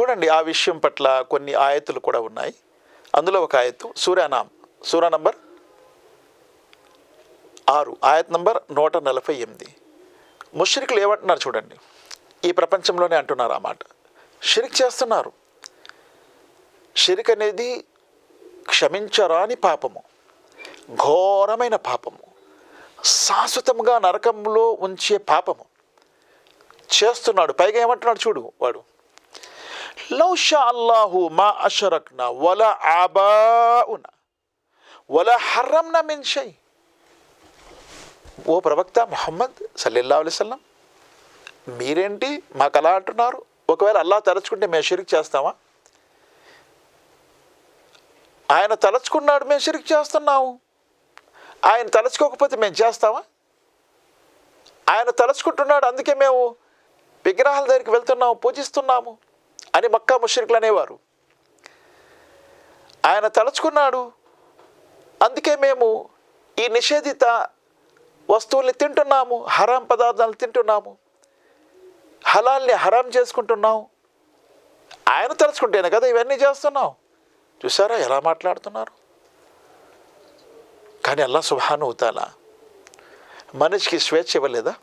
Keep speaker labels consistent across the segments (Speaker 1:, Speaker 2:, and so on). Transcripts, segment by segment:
Speaker 1: చూడండి ఆ విషయం పట్ల కొన్ని ఆయతులు కూడా ఉన్నాయి. అందులో ఒక ఆయత్తు సూర్యనామ్. సూర్య నంబర్ ఆరు ఆయత్ నంబర్ నూట నలభై ఎనిమిది. ముష్రికులు ఏమంటున్నారు చూడండి. ఈ ప్రపంచంలోనే అంటున్నారు ఆ మాట. షిరిక్ చేస్తున్నారు. షిరిక్ అనేది క్షమించరాని పాపము. ఘోరమైన పాపము. శాశ్వతంగా నరకంలో ఉంచే పాపము. చేస్తున్నాడు. పైగా ఏమంటున్నాడు చూడు వాడు. లౌ షా అల్లాహు మా అషరక్న వల ఆబాఉన వల హర్రంన మిన్ షై ఓ ప్రవక్త మొహమ్మద్ సల్లెల్లా అలైవల్లం మీరేంటి మాకు అలా అంటున్నారు? ఒకవేళ అల్లా తలుచుకుంటే మేము షిరిక్ చేస్తామా? ఆయన తలుచుకున్నాడు మేము షిరిక్ చేస్తున్నాము. ఆయన తలుచుకోకపోతే మేము చేస్తామా? ఆయన తలుచుకుంటున్నాడు అందుకే మేము విగ్రహాల దగ్గరికి వెళ్తున్నాము పూజిస్తున్నాము. అని మక్కా ముషరికులు అనేవారు. ఆయన తలుచుకున్నాడు అందుకే మేము ఈ నిషేధిత వస్తువుల్ని తింటున్నాము హరాం పదార్థాలను తింటున్నాము హలాల్ని హరాం చేసుకుంటున్నాం. ఆయన తలుచుకుంటేనే కదా ఇవన్నీ చేస్తున్నాం చూసారా ఎలా మాట్లాడుతున్నారు? కానీ అల్లా సుభాను అవుతాలా మనిషికి స్వేచ్ఛ ఇవ్వలేదా?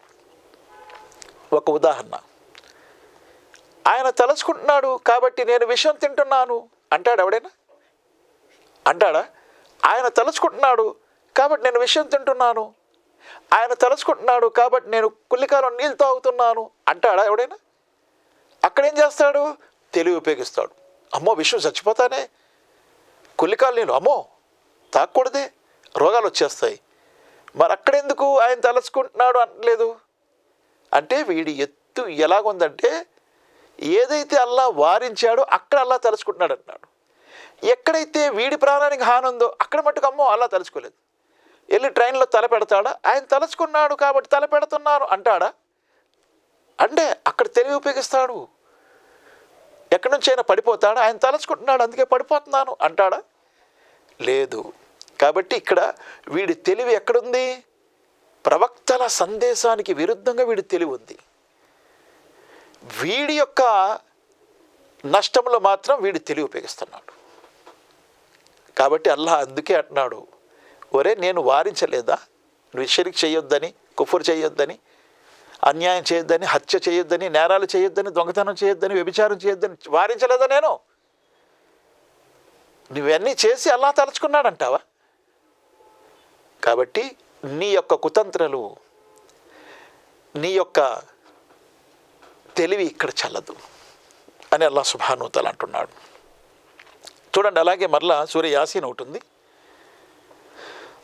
Speaker 1: ఒక ఉదాహరణ. ఆయన తలుచుకుంటున్నాడు కాబట్టి నేను విషం తింటున్నాను. అంటాడు ఎవడైనా? అంటాడా? ఆయన తలుచుకుంటున్నాడు కాబట్టి నేను విషం తింటున్నాను. ఆయన తలుచుకుంటున్నాడు కాబట్టి నేను కుల్లికాలం నీళ్ళు తాగుతున్నాను. అంటాడా ఎవడైనా? అక్కడేం చేస్తాడు? తెలివి ఉపయోగిస్తాడు. అమ్మో విషయం చచ్చిపోతానే. కుల్లికాలు నీళ్ళు అమ్మో తాగకూడదే. రోగాలు వచ్చేస్తాయి. మరి అక్కడెందుకు ఆయన తలుచుకుంటున్నాడు అనలేదు అంటే వీడి ఎత్తు ఎలాగుందంటే ఏదైతే అల్లా వారించాడో అక్కడ అల్లా తలుచుకుంటున్నాడు అంటున్నాడు. ఎక్కడైతే వీడి ప్రాణానికి హాని ఉందో అక్కడ మట్టుకు అమ్మో అల్లా తలుచుకోలేదు. వెళ్ళి ట్రైన్లో తల పెడతాడా? ఆయన తలుచుకున్నాడు కాబట్టి తల పెడుతున్నారు అంటాడా? అంటే అక్కడ తెలివి ఉపయోగిస్తాడు. ఎక్కడి నుంచి అయినా పడిపోతాడా? ఆయన తలుచుకుంటున్నాడు అందుకే పడిపోతున్నాను అంటాడా? లేదు. కాబట్టి ఇక్కడ వీడి తెలివి ఎక్కడుంది? ప్రవక్తల సందేశానికి విరుద్ధంగా వీడి తెలివి ఉంది. వీడి యొక్క నష్టంలో మాత్రం వీడి తెలివి ఉపయోగిస్తున్నాడు. కాబట్టి అల్లాహ్ అందుకే అంటున్నాడు ఒరే నేను వారించలేదా? నువ్వు షరిక్ చేయొద్దని కుఫురు చేయొద్దని అన్యాయం చేయొద్దని హత్య చేయొద్దని నేరాలు చేయొద్దని దొంగతనం చేయొద్దని వ్యభిచారం చేయొద్దని వారించలేదా నేను? నువ్వన్నీ చేసి అల్లా తలుచుకున్నాడంటావా? కాబట్టి నీ యొక్క కుతంత్రలు నీ యొక్క తెలివి ఇక్కడ చల్లదు అని అల్లా సుభానూతలు అంటున్నాడు. చూడండి అలాగే మరలా సూర్య యాసీన్ ఒకటి ఉంది.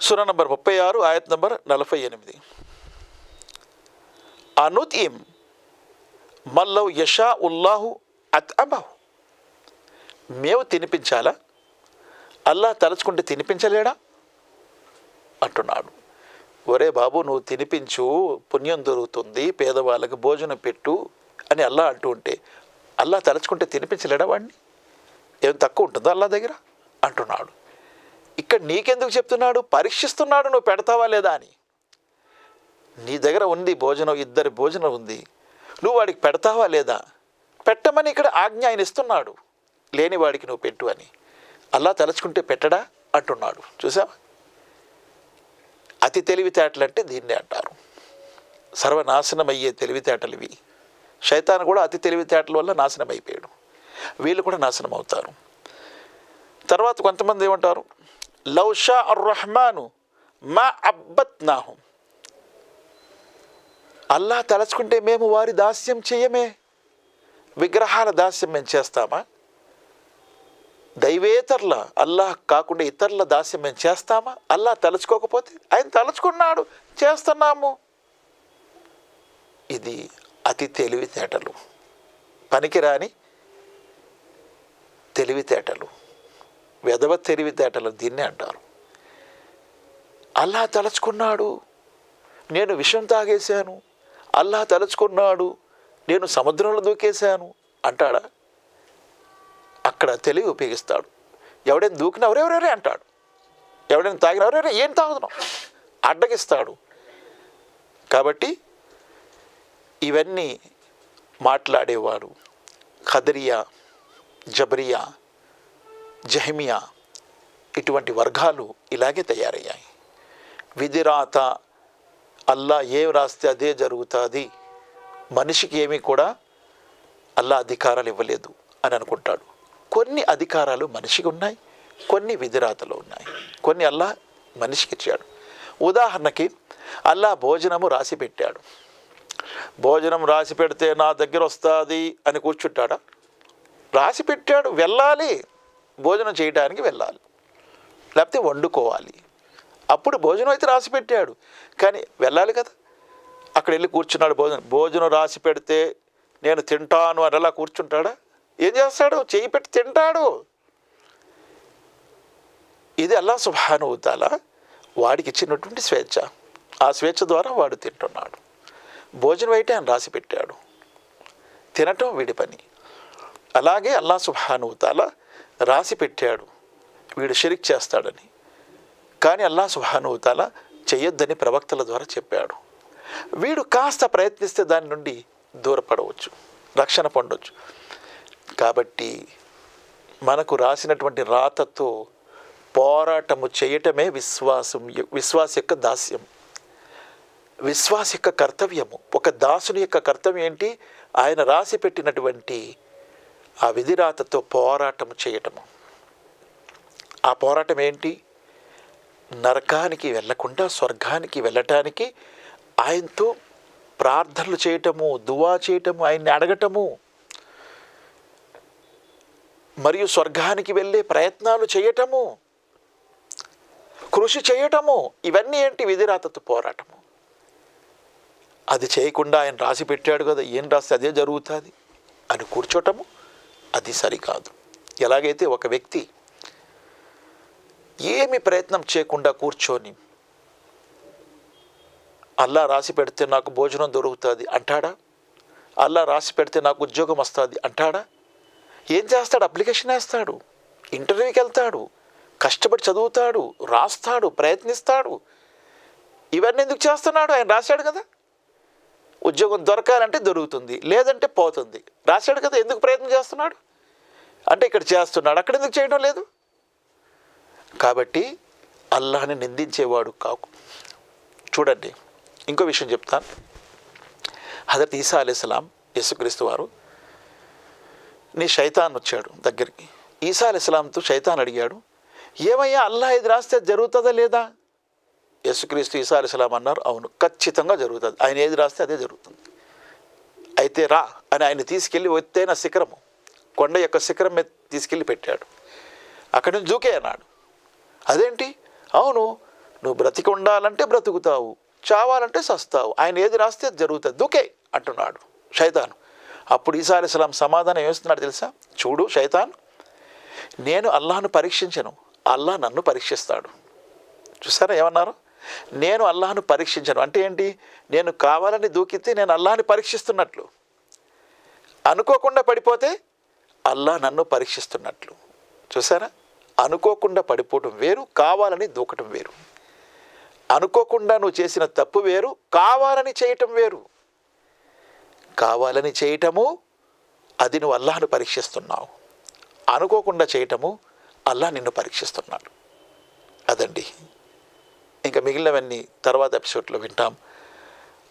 Speaker 1: సూర నంబర్ ముప్పై ఆరు ఆయత్ నంబర్ నలభై ఎనిమిది. అనుతీం మల్లవ్ యషా ఉల్లాహు అత్ అబాహు మేము తినిపించాలా? అల్లా తలుచుకుంటే తినిపించలేడా? అంటున్నాడు. ఒరే బాబు నువ్వు తినిపించు పుణ్యం దొరుకుతుంది పేదవాళ్ళకి భోజనం పెట్టు అని అల్లా అంటూ ఉంటే అల్లా తలుచుకుంటే తినిపించలేడా వాడిని ఏం తక్కువ ఉంటుందో అల్లా దగ్గర? అంటున్నాడు. ఇక్కడ నీకెందుకు చెప్తున్నాడు? పరీక్షిస్తున్నాడు నువ్వు పెడతావా లేదా అని. నీ దగ్గర ఉంది భోజనం ఇద్దరి భోజనం ఉంది. నువ్వు వాడికి పెడతావా లేదా? పెట్టమని ఇక్కడ ఆజ్ఞ ఆయన ఇస్తున్నాడు. లేని వాడికి నువ్వు పెట్టు అని. అల్లా తలుచుకుంటే పెట్టడా? అంటున్నాడు. చూసావా? అతి తెలివితేటలు అంటే దీన్నే అంటారు. సర్వనాశనం అయ్యే తెలివితేటలు ఇవి శైతాన్ కూడా అతి తెలివితేటల వల్ల నాశనం అయిపోయాడు వీళ్ళు కూడా నాశనం అవుతారు తర్వాత కొంతమంది ఏమంటారు? లౌషా అర్ రహమాను మా అబ్బత్ నాహు అల్లా తలుచుకుంటే మేము వారి దాస్యం చేయమే. విగ్రహాల దాస్యం మేము చేస్తామా? దైవేతర్ల అల్లాహ్ కాకుండా ఇతరుల దాస్యం మేము చేస్తామా? అల్లాహ్ తలుచుకోకపోతే ఆయన తలుచుకున్నాడు. చేస్తున్నాము. ఇది అతి తెలివితేటలు. పనికిరాని తెలివితేటలు. వెధవ తెలివితేటలు దీన్నే అంటారు. అల్లా తలుచుకున్నాడు నేను విషం తాగేశాను. అల్లా తలుచుకున్నాడు నేను సముద్రంలో దూకేశాను అంటాడా? అక్కడ తెలివి ఉపయోగిస్తాడు. ఎవడైనా దూకినా ఎవరెవరెవరే అంటాడు. ఎవడైనా తాగిన ఎవరెవరే ఏం తాగుతున్నాం అడ్డగిస్తాడు. కాబట్టి ఇవన్నీ మాట్లాడేవారు. ఖదరియా జబరియా జహమియా ఇటువంటి వర్గాలు ఇలాగే తయారయ్యాయి. విధిరాత అల్లా ఏం రాస్తే అదే జరుగుతుంది. మనిషికి ఏమీ కూడా అల్లా అధికారాలు ఇవ్వలేదు అని అనుకుంటాడు. కొన్ని అధికారాలు మనిషికి ఉన్నాయి కొన్ని విధిరాతలో ఉన్నాయి. కొన్ని అల్లా మనిషికి ఇచ్చాడు. ఉదాహరణకి అల్లా భోజనము రాసి పెట్టాడు. భోజనం రాసి పెడితే నా దగ్గర వస్తుంది అని కూర్చుంటాడా? రాసి పెట్టాడు వెళ్ళాలి. భోజనం చేయడానికి వెళ్ళాలి. లేకపోతే వండుకోవాలి. అప్పుడు భోజనం అయితే రాసి పెట్టాడు. కానీ వెళ్ళాలి కదా. అక్కడ వెళ్ళి కూర్చున్నాడు భోజనం. భోజనం రాసి పెడితే నేను తింటాను అని అలా కూర్చుంటాడా? ఏం చేస్తాడు? చేయి పెట్టి తింటాడు. ఇది అల్లా సుభానువుతాల వాడికి ఇచ్చినటువంటి స్వేచ్ఛ. ఆ స్వేచ్ఛ ద్వారా వాడు తింటున్నాడు. భోజనం అయితే ఆయన రాసి పెట్టాడు. తినటం వీడి పని. అలాగే అల్లా సుభానుతాల రాసి పెట్టాడు. వీడు షిరిక్ చేస్తాడని. కానీ అల్లా సుభానుతాల చెయ్యొద్దని ప్రవక్తల ద్వారా చెప్పాడు. వీడు కాస్త ప్రయత్నిస్తే దాని నుండి దూరపడవచ్చు రక్షణ పొందవచ్చు కాబట్టి మనకు రాసినటువంటి రాతతో పోరాటము చేయటమే విశ్వాసం విశ్వాస యొక్క దాస్యం. విశ్వాస యొక్క కర్తవ్యము. ఒక దాసుని యొక్క కర్తవ్యం ఏంటి? ఆయన రాసి పెట్టినటువంటి ఆ విధిరాతతో పోరాటం చేయటము. ఆ పోరాటం ఏంటి? నరకానికి వెళ్ళకుండా స్వర్గానికి వెళ్ళటానికి ఆయనతో ప్రార్థనలు చేయటము దువా చేయటము ఆయన్ని అడగటము. మరియు స్వర్గానికి వెళ్ళే ప్రయత్నాలు చేయటము. కృషి చేయటము. ఇవన్నీ ఏంటి? విధిరాతతో పోరాటము. అది చేయకుండా ఆయన రాసి పెట్టాడు కదా ఏం రాస్తే అదే జరుగుతుంది? అని కూర్చోటము అది సరికాదు. ఎలాగైతే ఒక వ్యక్తి ఏమి ప్రయత్నం చేయకుండా కూర్చొని అల్లా రాసి పెడితే నాకు భోజనం దొరుకుతుంది అంటాడా? అల్లా రాసి పెడితే నాకు ఉద్యోగం వస్తుంది అంటాడా? ఏం చేస్తాడు? అప్లికేషన్ వేస్తాడు. ఇంటర్వ్యూకి వెళ్తాడు. కష్టపడి చదువుతాడు. రాస్తాడు. ప్రయత్నిస్తాడు. ఇవన్నీ ఎందుకు చేస్తున్నాడు? ఆయన రాశాడు కదా. ఉద్యోగం దొరకాలంటే దొరుకుతుంది లేదంటే పోతుంది. రాశాడు కదా ఎందుకు ప్రయత్నం చేస్తున్నాడు? అంటే ఇక్కడ చేస్తున్నాడు అక్కడ ఎందుకు చేయడం లేదు? కాబట్టి అల్లాహని నిందించేవాడు కాకు. చూడండి ఇంకో విషయం చెప్తాను. హజరత్ ఈసా అలీస్లాం యేసుక్రీస్తు వారు నీ శైతాన్ వచ్చాడు దగ్గరికి. ఈసా అలీస్లాంతో శైతాన్ అడిగాడు ఏమయ్యా అల్లా ఇది రాస్తే జరుగుతుందా లేదా? యేసుక్రీస్తు ఈసారి సలాం అన్నారు అవును ఖచ్చితంగా జరుగుతుంది. ఆయన ఏది రాస్తే అదే జరుగుతుంది. అయితే రా అని ఆయన తీసుకెళ్ళి ఎత్తైన శిఖరము కొండ యొక్క శిఖరం మీద తీసుకెళ్ళి పెట్టాడు. అక్కడి నుంచి దూకే అన్నాడు. అదేంటి? అవును నువ్వు బ్రతికి ఉండాలంటే బ్రతుకుతావు చావాలంటే సస్తావు. ఆయన ఏది రాస్తే అది జరుగుతుంది. దూకే అంటున్నాడు శైతాను. అప్పుడు ఈసారి అలీస్లాం సమాధానం ఏమిస్తున్నాడు తెలుసా? చూడు శైతాన్ నేను అల్లాహను పరీక్షించను. అల్లాహ్ నన్ను పరీక్షిస్తాడు. చూసారా? ఏమన్నారు? నేను అల్లాహను పరీక్షించను. అంటే ఏంటి? నేను కావాలని దూకితే నేను అల్లాహని పరీక్షిస్తున్నట్లు. అనుకోకుండా పడిపోతే అల్లాహ్ నన్ను పరీక్షిస్తున్నట్లు. చూసారా అనుకోకుండా పడిపోవటం వేరు కావాలని దూకటం వేరు. అనుకోకుండా నువ్వు చేసిన తప్పు వేరు కావాలని చేయటం వేరు. కావాలని చేయటము అది నువ్వు అల్లాహను పరీక్షిస్తున్నావు. అనుకోకుండా చేయటము అల్లాహ్ నిన్ను పరీక్షిస్తున్నాడు. అదండి. ఇంకా మిగిలినవన్నీ తర్వాత ఎపిసోడ్లో వింటాం.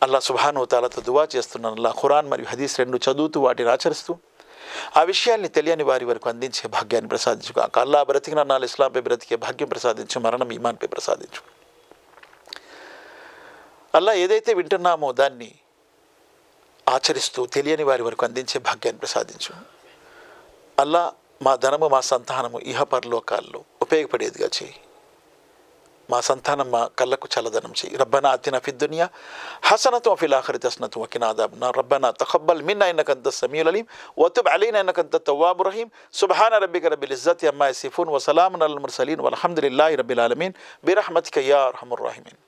Speaker 1: అల్లా సుభాను తాలతో దువా చేస్తున్నాను. అల్లా ఖురాన్ మరియు హదీస్ రెండు చదువుతూ వాటిని ఆచరిస్తూ ఆ విషయాల్ని తెలియని వారి వరకు అందించే భాగ్యాన్ని ప్రసాదించు కాక అల్లా బ్రతికిన నాలు ఇస్లాంపై బ్రతికే భాగ్యం ప్రసాదించు మరణం ఈమాన్పై ప్రసాదించు. అల్లా ఏదైతే వింటున్నామో దాన్ని ఆచరిస్తూ తెలియని వారి వరకు అందించే భాగ్యాన్ని ప్రసాదించు. అల్లా మా ధనము మా సంతానము ఇహ పరలోకాల్లో ఉపయోగపడేదిగా చేయి. మా సంతానం మా కళ్ళకు చల్లదనం చేయి రబ్బనా అతిన ఫి దునియా హసనతు ఫిల్ ఆఖిరతి హసనతు వకిన అదాబ్నా రబ్బనా తఖబ్బల్ మిన్నా ఇన్నక అంత సమీల్ అలీం వతుబ్ అలీనా ఇన్నక అంత తవ్వాబు రహీం సుబ్హాన రబ్బిక రబ్బిల్ ఇజ్జతి అమ్మా సిఫూన్ వసలామున్ అల్ ముర్సలీన్ వల్హమ్దులిల్లాహి రబ్బిల్ ఆలమీన్ బిరహ్మతిక యా అర్హముర్ రహీమీన్